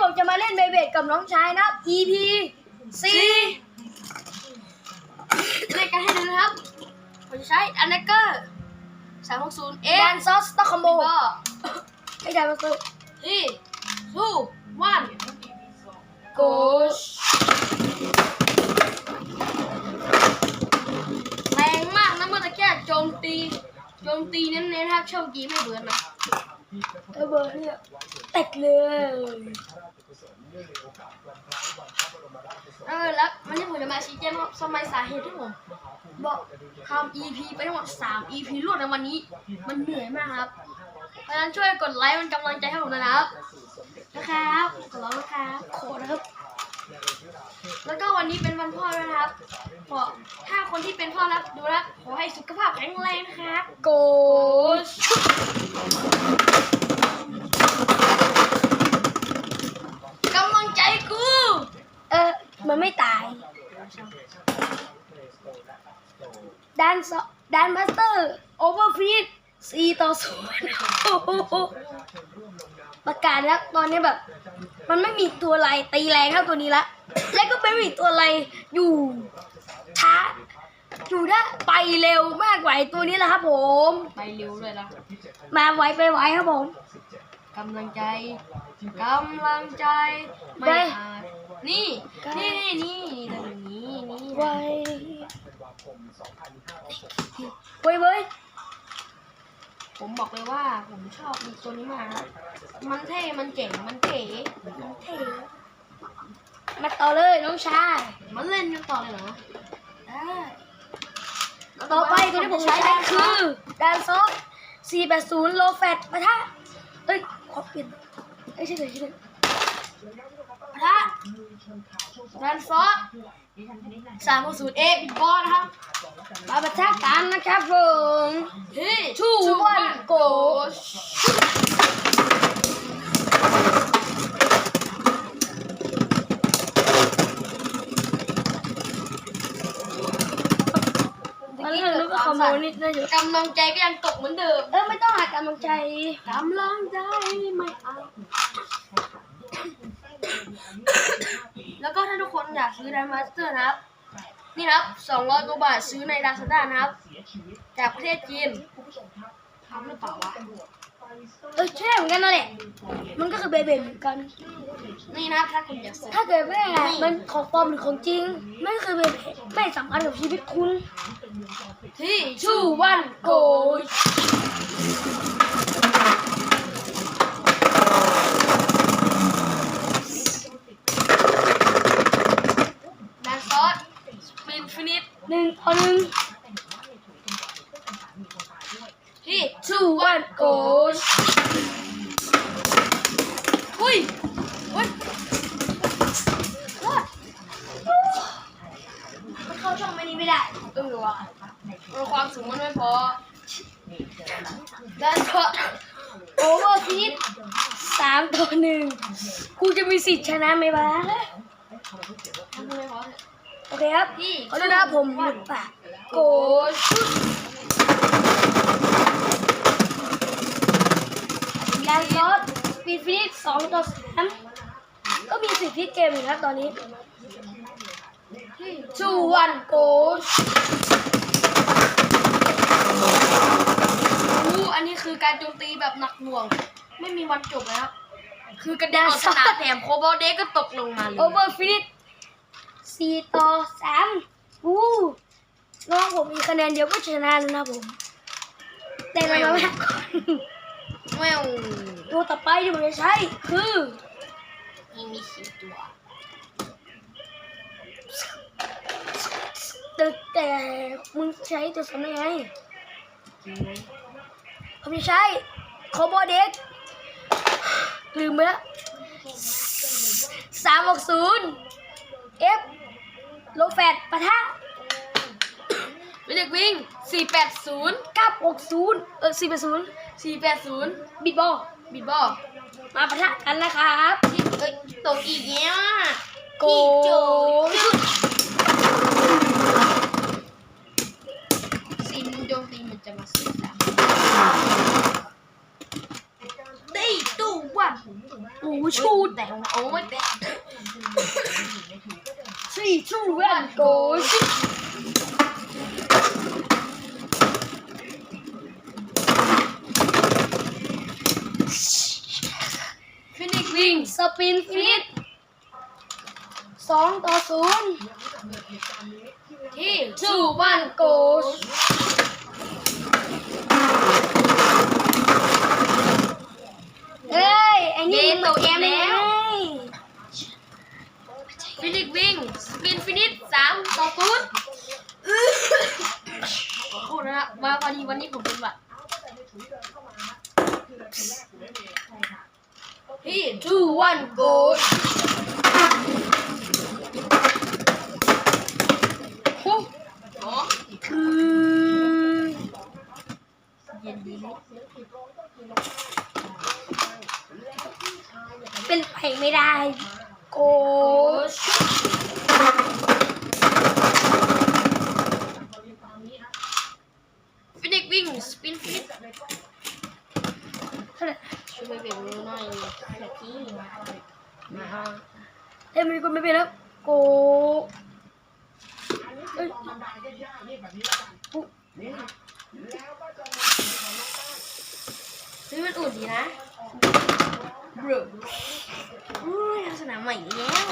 ผมจะมาเล่นเบเบดกับน้องชายนะครับ EP สี่4เล่นกันให้ดูนะครับ ผมจะใช้อันเนเกอร์สามหกศูนย์เอแดนซอสต็อกคอมโบก็ไอ้แดนมาซื้อที่ทูวันโกชแรงมากนะเมื่อตะแค่โจมตีโจมตีเน้นๆนะครับโชคดีไม่เบิร์นนะ เออเบอร์เนี่ยแตกเลย เออแล้วมันนี่ผมจะมาชี้แจงว่าสมัยสาเหตุที่ผมบอกทำ EP ไปทั้งหมด3 EP รวดในวันนี้ มันเหนื่อยมากครับ เพราะฉะนั้นช่วยกดไลค์มันกำลังใจให้ผมหนะครับ นะครับ ขอร้องนะครับ ขอนะครับ วก็วันนี้เป็นวันพ่อด้วยนะครับขอถ้าคนที่เป็นพ่อรับดูนะขอให้สุขภาพแข็งแรงนะครับโกชกำลังใจกู เออ มันไม่ตายแดนซอแดนมาสเตอร์ โอเวอร์ฟีดสี่ต่อศูนย์ประกาศแล้วตอนนี้แบบ มันไม่มีตัวอะไรตีแรงเท่าตัวนี้ละ และก็ไม่มีตัวอะไรอยู่ช้าอยู่ได้ไปเร็วมากกว่าไอ้ตัวนี้แหละครับผม ไปเร็วเลยนะมาไวไปไวครับผมกำลังใจกำลังใจไม่ไปอาจนี่นี่นี่นี่ตรงนี้นี่ไวเว้ยเว้ยผมบอกเลยว่าผมชอบมีตัวนี้มากครับมันเท่ มันเจ๋ง มันเก๋เท่ มาต่อเลยน้องชายมันเล่นกันต่อเลยเหรอได้ต่อไปตัวที่ผมใช้คือดานซอส480 โลแฟตปะทะเอ้ยขอเปลี่ยนเอ้ยใช่เลยใช่เลยปะทะรันฟอสสามศูนย์เอบิดบอลนะครับมาปะทะกันนะครับผมเฮ้ย ชูวันโก ต อนนี้เราก็ขโมยนิดนะอยู่กำลังใจก็ยังตกเหมือนเดิม เออไม่ต้องหากำลังใจกำลังใจไม่เอาแล้วก็ถ้าทุกคนอยากซื้อไดมาสเตอร์นะครับ นี่นะครับ200กว่าบาทซื้อใน Lazada นะครับ จากประเทศจีนทำหรือเปล่าวะเออใช่เหมือนกันนั่นแหละ มันก็คือเบเบเหมือนกัน นี่นะครับถ้าคุณอยากซื้อถ้าเกิดไม่ไงมันของปลอมหรือของจริงไม่คือเบเบไม่สำคัญกับชีวิตคุณ ที่ชูวันโกยแดนซอสฟินฟินิชหนึ่งต่อหนึ่งที่ชูวันโกช อุ้ยอุ้ยรอดมันเข้าช่องไม่นี้ไม่ได้เออว่ะมันความสูงมันไม่พอแดนซอสโอเวอร์ฟีดสามต่อหนึ่งกูจะมีสิทธิ์ชนะไหมวะทำไม่พอโอเคครับที่ขอโทษนะครับผมหลุดปากโกชแดนซอส ปีดฟีดสองต่อสามก็มีสิทธิ์พลิกเกมอยู่นะตอนนี้ที่ชูวันโกชอู้อันนี้คือการโจมตีแบบหนักหน่วง ไม่มีวันจบเลยครับคือกระเด็นออกสนามแถมโคบอลเดก็ตกลงมาเลยโอเวอร์ฟีดสี่ต่อสามวู้น้องผมมีคะแนนเดียวก็ชนะแล้วนะผม แต่เรามาแพ้ก่อน แมวตัวต่อไปที่ผมจะใช้คือนี่มีสี่ตัวแต่แต่มึงใช้ตัวสำนักไงผมจะใช้คอมโบเด็กลืมไปแล้วสามหกศูนย์เอฟโลแฟตปะทะเป็นเด็กวิ่ง สี่แปดศูนย์เก้าหกศูนย์เออสี่แปดศูนย์สี่แปดศูนย์บิดบอลบิดบอลมาปะทะกันนะครับที่เอ้ยตกอีกแล้วอะโกพี่โจซินโจมตีมันจะมาสิสามได้ตู้วันอูชูดแต่โอ้ยแต่ three two one go shoot ฟินิก วิ่งสปินฟินิชสองต่อศูนย์ที่ two one go เอ้ยไอ้นี่มันตัวเอ็มแล้วฟินิกวิ่งสปินฟินิชสามต่อศูนย์ขอโทษนะฮะมาพอดีวันนี้ผมเป็นหวัด three, two one go โอ้สองคือเย็นดีไหมเป็นไปไม่ได้ โกช ฟินิกวิ่งสปินฟินิช เท่าไหร่ ช่วยไปเบ่ง มือหน่อยเดี๋ยวที่มาเอ้ยมันก็ไม่เป็นแล้วโกเอ้ยปุ๊บซื้อมันอุ่นดีนะบรูอุ้ยทำสนามใหม่อีกแล้ว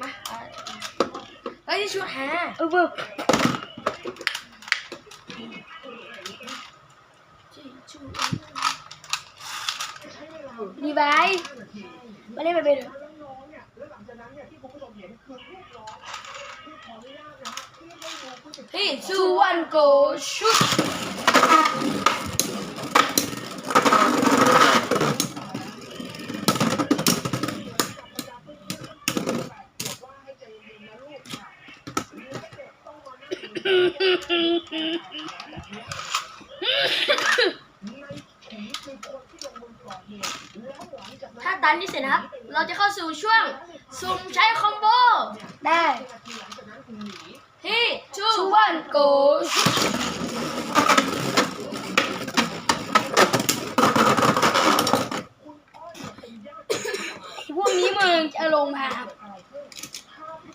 มาเอาเฮ้ยชุดหาเออเว้ย ดีบายมาเล่นไปเป็นที่ two one go shoot ถ้า ตันที่เสร็จนะครับ เราจะเข้าสู่ช่วงสุ่มใช้คอมโบ ได้ ที่ two two one go shoot พวกนี้มึงจะลงมา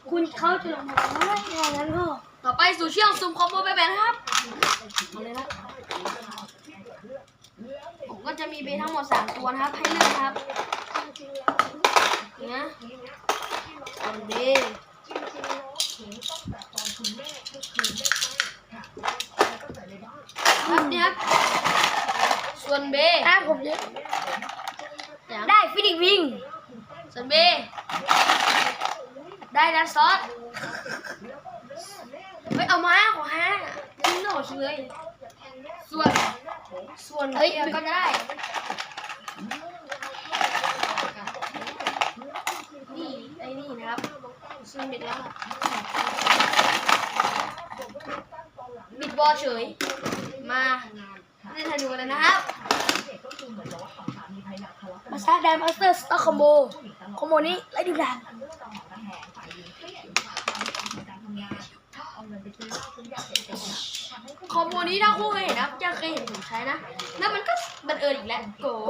คุณเขาจะลงมาไม่ได้นั้นก็ต่อไปสู่ช่วงสุ่มคอมโบไปแบบนะครับเอาเลยนะผมก็จะมีเบย์ทั้งหมด 3 ตัวนะครับ ให้เลือกนะครับ นี่นะอันเบย์ครับเนี่ยครับส่วนเบย์อะผมจะอย่างได้ฟินิกวิงส่วนเบได้ดันซอสเฮ้ยเอามาขอห้าทิ้งโหนเลยส่วนส่วนเฮ้ยก็ได้ นี่ไอ้นี่นะครับ ซึ่งเด็กแล้วบิดบอลเฉย มาเล่นให้ดูเลยนะครับมาซาแดนมาสเตอร์สตาร์คอมโบคอมโบนี้ไล่ดูดันคอมโบนี้ถ้าคู่เคยเห็นนะจะเคยเห็นผมใช้นะ แล้วมันก็บันเอิญอีกแล้ว โก โก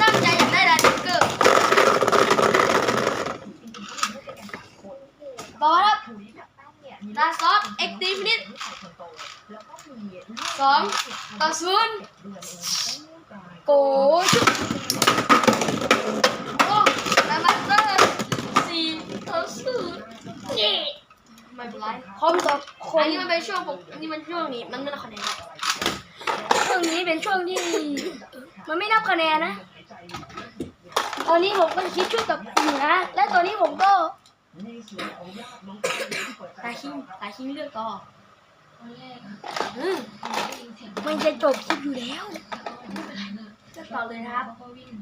ตั้งใจอยากได้ดาร์เกอร์ บอลครับ ดาซอสเอ็กตีฟินิชส องต่อศูนย์โกชุดโอ้ดามาสเตอร์สี่ต่อศูนย์เย่ไม่เป็นไรคอมต่อคอันนนี้มันเป็นช่วงผมอันนี้มันช่วงนี้มันไม่ได้คะแนนช่วงนี้เป็นช่วงที่ มันไม่นับคะแนนนะตอนนี้ผมก็คิดชุดกับเหนือและตอนนี้ผมก็ตาคิงตาคิงเลือกต่ออื มมันจะจบคลิปอยู่แล้วเลือกต่อเลยนะครับ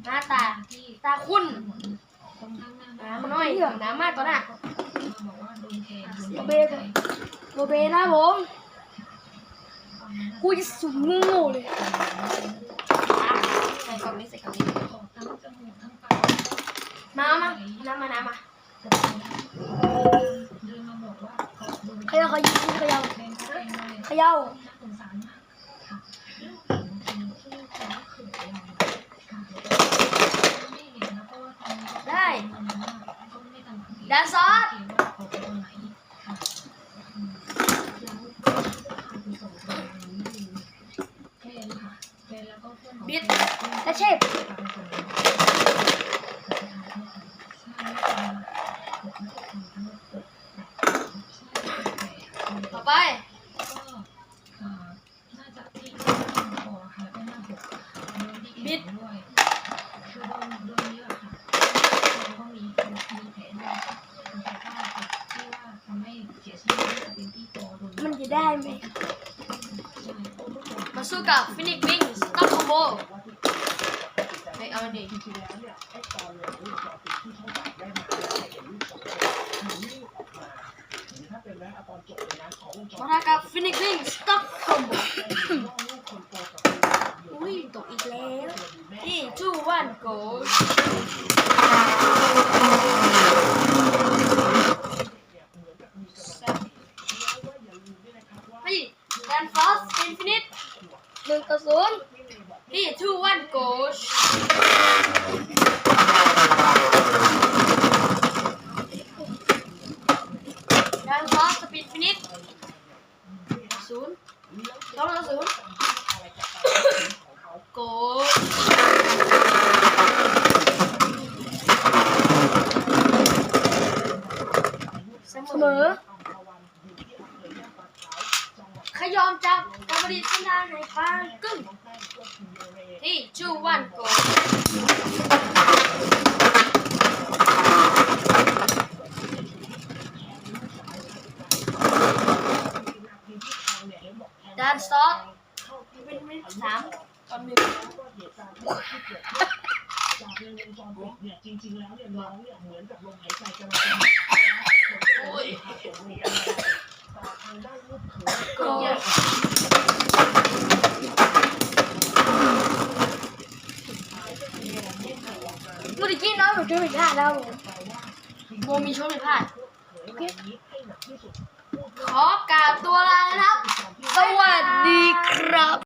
หน้าตา ตาคุณน้ำน้อยน้ำมากตอนน่ะโบเบก่อนโบเบนะผมกูจะสุ่มโง่ๆเลยใส่กล่องนี้ใส่กล่องนี้มามาน้ำมาน้ำมา เขย่าเขย่าเขย่าเขย่า แดนซอส บิดและเชฟ ต่อไป บิด มันจะได้ไหม มา สู้กับฟินิกวิงต้องคอมโบเฮ้ยเอามันดิมาทากับฟินิกวิงสต็อปคอมโบ อุ้ยตกอีกแล้ว ที่ทูวันโกพี่แดนฟอสอินฟินิต หนึ่งต่อศูนย์ ที่ทูวันโกแดนฟอสสปีดฟินิตศูนย์สองต่อศูนย์โก เสมอ ขยอมจั บกบดีชนะในฟางกึ่งที่จูวันโกดานสต็อปเป็นมิตรสามตอนหนึ่งอ้ยโก เมื่อกี้น้อยผมช่วยผิดพลาด แล้วโมมีช่วงผิดพลาดขอกราบตัวลานะครับสวัสดีครับ